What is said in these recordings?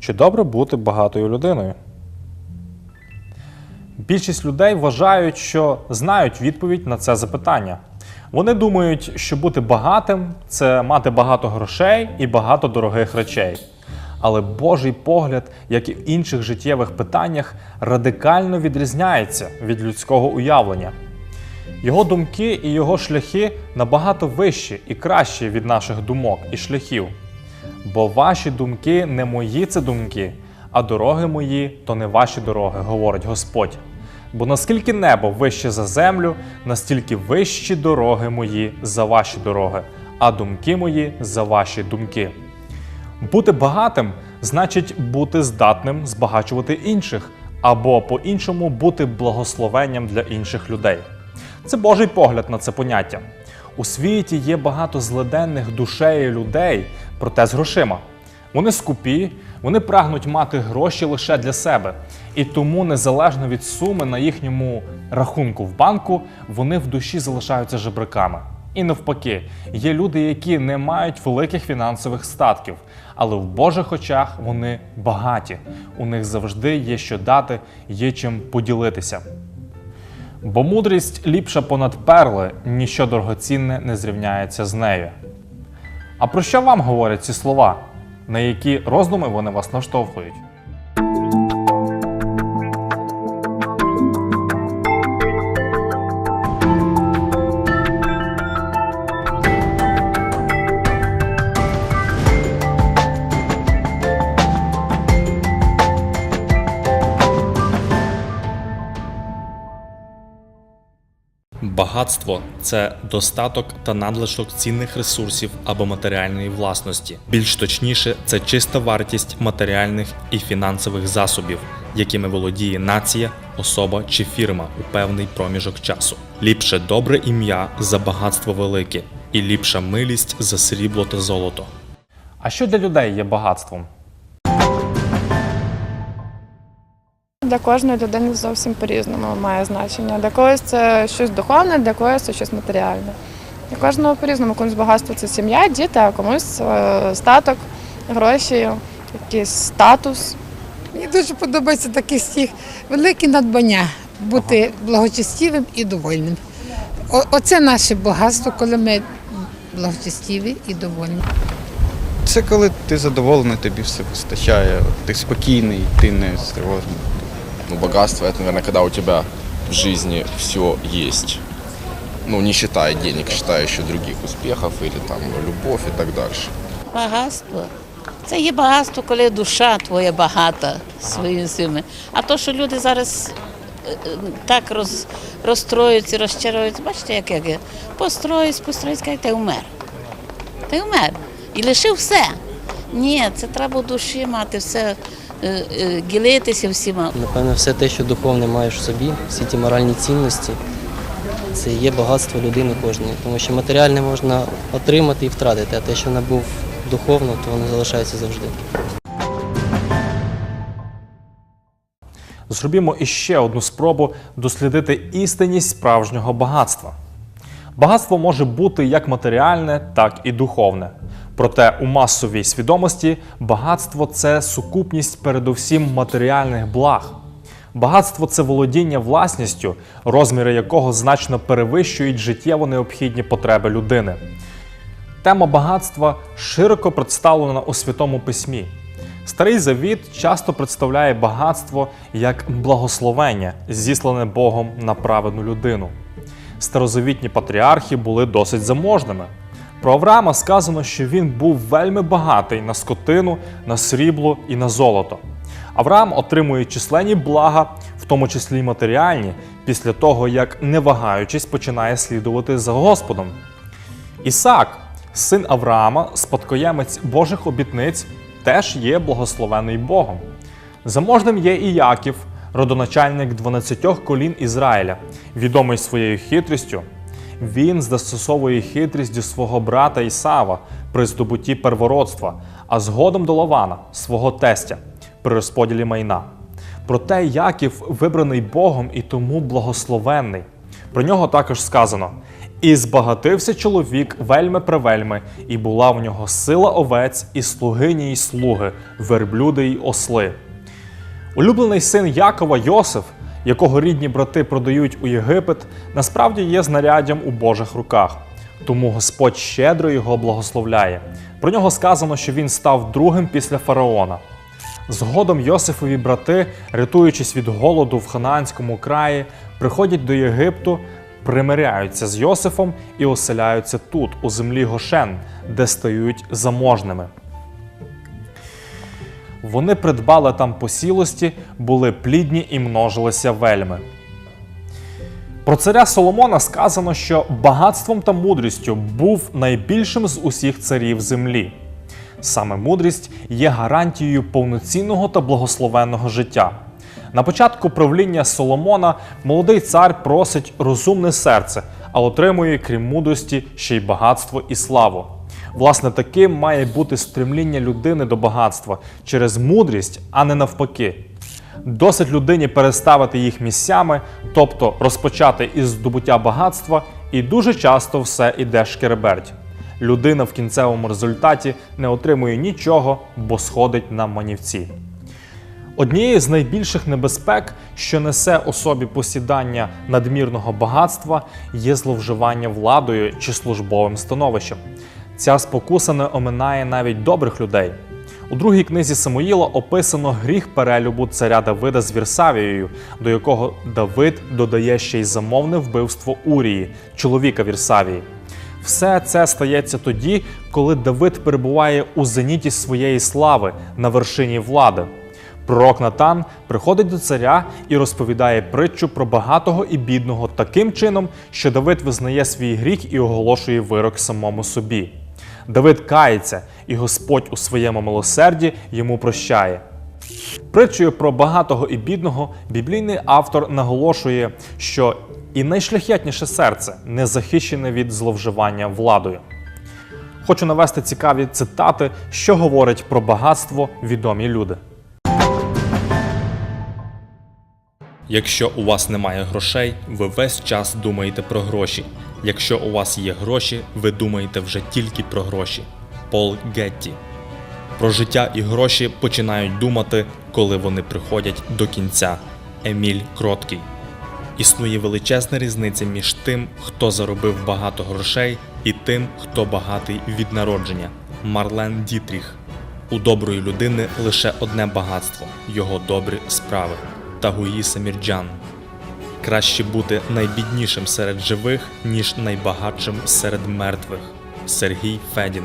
Чи добре бути багатою людиною? Більшість людей вважають, що знають відповідь на це запитання. Вони думають, що бути багатим це мати багато грошей і багато дорогих речей. Але Божий погляд, як і в інших життєвих питаннях, радикально відрізняється від людського уявлення. Його думки і його шляхи набагато вищі і кращі від наших думок і шляхів. Бо ваші думки не мої це думки, а дороги мої то не ваші дороги, говорить Господь. Бо наскільки небо вище за землю, настільки вищі дороги мої за ваші дороги, а думки мої за ваші думки. Бути багатим значить бути здатним збагачувати інших, або по-іншому бути благословенням для інших людей. Це Божий погляд на це поняття. У світі є багато злиденних душею людей, проте з грошима. Вони скупі, вони прагнуть мати гроші лише для себе, і тому, незалежно від суми на їхньому рахунку в банку, вони в душі залишаються жебраками. І навпаки, є люди, які не мають великих фінансових статків, але в Божих очах вони багаті. У них завжди є що дати, є чим поділитися. Бо мудрість ліпша понад перли, ніщо дорогоцінне не зрівняється з нею. А про що вам говорять ці слова? На які роздуми вони вас наштовхують? Багатство це достаток та надлишок цінних ресурсів або матеріальної власності. Більш точніше, це чиста вартість матеріальних і фінансових засобів, якими володіє нація, особа чи фірма у певний проміжок часу. Ліпше добре ім'я за багатство велике, і ліпша милість за срібло та золото. А що для людей є багатством? Для кожної людини зовсім по-різному має значення. Для когось це щось духовне, для когось це щось матеріальне. Для кожного по-різному. Комусь багатство це сім'я, діти, а комусь е, статок, гроші, якийсь статус. Мені дуже подобається такі стих великі надбання бути благочестивим і довольним. О- оце наше багатство, коли ми благочестиві і довольні. Це коли ти задоволений, тобі все вистачає, ти спокійний, ти не стривожений. Ну, богатство это, наверное, когда у тебя в жизни все есть. Ну, не считая денег, считая еще других успехов или там любовь и так дальше. Багатство. Це є багатство, коли душа твоя багата своїми силами. А то, що люди зараз е, е, так роз, розстроюються, розчаруються, бачите, як як є. Построїсь, построїсь, кажуть, ти умер. Ти умер. І лишив все. Ні, це треба душі мати, все ділитися всіма. Напевно, все те, що духовне маєш в собі, всі ті моральні цінності, це є багатство людини кожної. Тому що матеріальне можна отримати і втратити, а те, що набув духовно, то воно залишається завжди. Зробімо іще одну спробу дослідити істинність справжнього багатства. Багатство може бути як матеріальне, так і духовне. Проте у масовій свідомості багатство це сукупність передусім матеріальних благ. Багатство це володіння власністю, розміри якого значно перевищують життєво необхідні потреби людини. Тема багатства широко представлена у Святому Письмі. Старий Завіт часто представляє багатство як благословення, зіслане Богом на праведну людину. Старозавітні патріархи були досить заможними. Про Авраама сказано, що він був вельми багатий на скотину, на срібло і на золото. Авраам отримує численні блага, в тому числі й матеріальні, після того, як, не вагаючись, починає слідувати за Господом. Ісаак, син Авраама, спадкоємець Божих обітниць, теж є благословений Богом. Заможним є і Яків, родоначальник 12 колін Ізраїля, відомий своєю хитрістю. Він застосовує хитрість до свого брата Ісава при здобутті первородства, а згодом до Лавана, свого тестя, при розподілі майна. Проте Яків вибраний Богом і тому благословенний. Про нього також сказано: І збагатився чоловік вельми превельми, і була в нього сила овець, і слугині й слуги, верблюди й осли. Улюблений син Якова Йосиф, якого рідні брати продають у Єгипет, насправді є знаряддям у Божих руках. Тому Господь щедро його благословляє. Про нього сказано, що він став другим після фараона. Згодом Йосифові брати, рятуючись від голоду в Ханаанському краї, приходять до Єгипту, примиряються з Йосифом і оселяються тут, у землі Гошен, де стають заможними. Вони придбали там посілості, були плідні і множилися вельми. Про царя Соломона сказано, що багатством та мудрістю був найбільшим з усіх царів землі. Саме мудрість є гарантією повноцінного та благословенного життя. На початку правління Соломона молодий цар просить розумне серце, а отримує, крім мудрості, ще й багатство і славу. Власне, таким має бути стремління людини до багатства через мудрість, а не навпаки. Досить людині переставити їх місцями, тобто розпочати із здобуття багатства, і дуже часто все іде шкереберть. Людина в кінцевому результаті не отримує нічого, бо сходить на манівці. Однією з найбільших небезпек, що несе особі посідання надмірного багатства, є зловживання владою чи службовим становищем. Ця спокуса не оминає навіть добрих людей. У другій книзі Самуїла описано гріх перелюбу царя Давида з Вірсавією, до якого Давид додає ще й замовне вбивство Урії, чоловіка Вірсавії. Все це стається тоді, коли Давид перебуває у зеніті своєї слави на вершині влади. Пророк Натан приходить до царя і розповідає притчу про багатого і бідного таким чином, що Давид визнає свій гріх і оголошує вирок самому собі. Давид кається, і Господь у своєму милосерді йому прощає. Притчею про багатого і бідного біблійний автор наголошує, що і найшляхетніше серце не захищене від зловживання владою. Хочу навести цікаві цитати, що говорять про багатство відомі люди. Якщо у вас немає грошей, ви весь час думаєте про гроші. Якщо у вас є гроші, ви думаєте вже тільки про гроші. Пол Гетті. Про життя і гроші починають думати, коли вони приходять до кінця. Еміль Кроткий. Існує величезна різниця між тим, хто заробив багато грошей, і тим, хто багатий від народження. Марлен Дітріх. У доброї людини лише одне багатство його добрі справи. Тагуї Самірджан. Краще бути найбіднішим серед живих, ніж найбагатшим серед мертвих. Сергій Федін.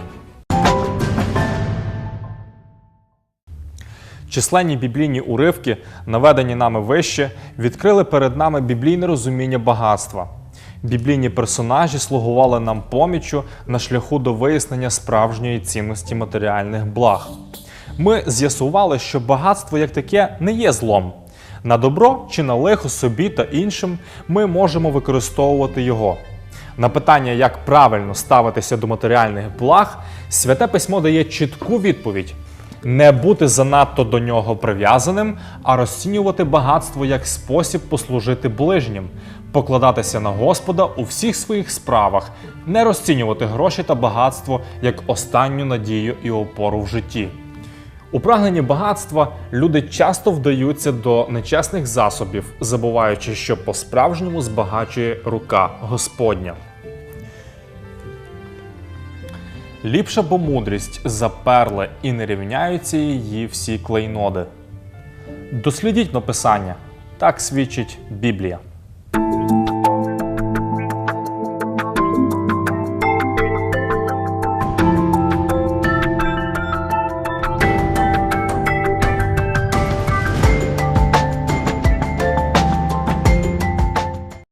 Численні біблійні уривки, наведені нами вище, відкрили перед нами біблійне розуміння багатства. Біблійні персонажі слугували нам поміччю на шляху до вияснення справжньої цінності матеріальних благ. Ми з'ясували, що багатство як таке не є злом. На добро чи на лихо собі та іншим ми можемо використовувати його. На питання, як правильно ставитися до матеріальних благ, святе письмо дає чітку відповідь: не бути занадто до нього прив'язаним, а розцінювати багатство як спосіб послужити ближнім, покладатися на Господа у всіх своїх справах, не розцінювати гроші та багатство як останню надію і опору в житті. У прагненні багатства люди часто вдаються до нечесних засобів, забуваючи, що по-справжньому збагачує рука Господня. Ліпша бо мудрість заперла і не рівняються її всі клейноди. Дослідіть написання, так свідчить Біблія.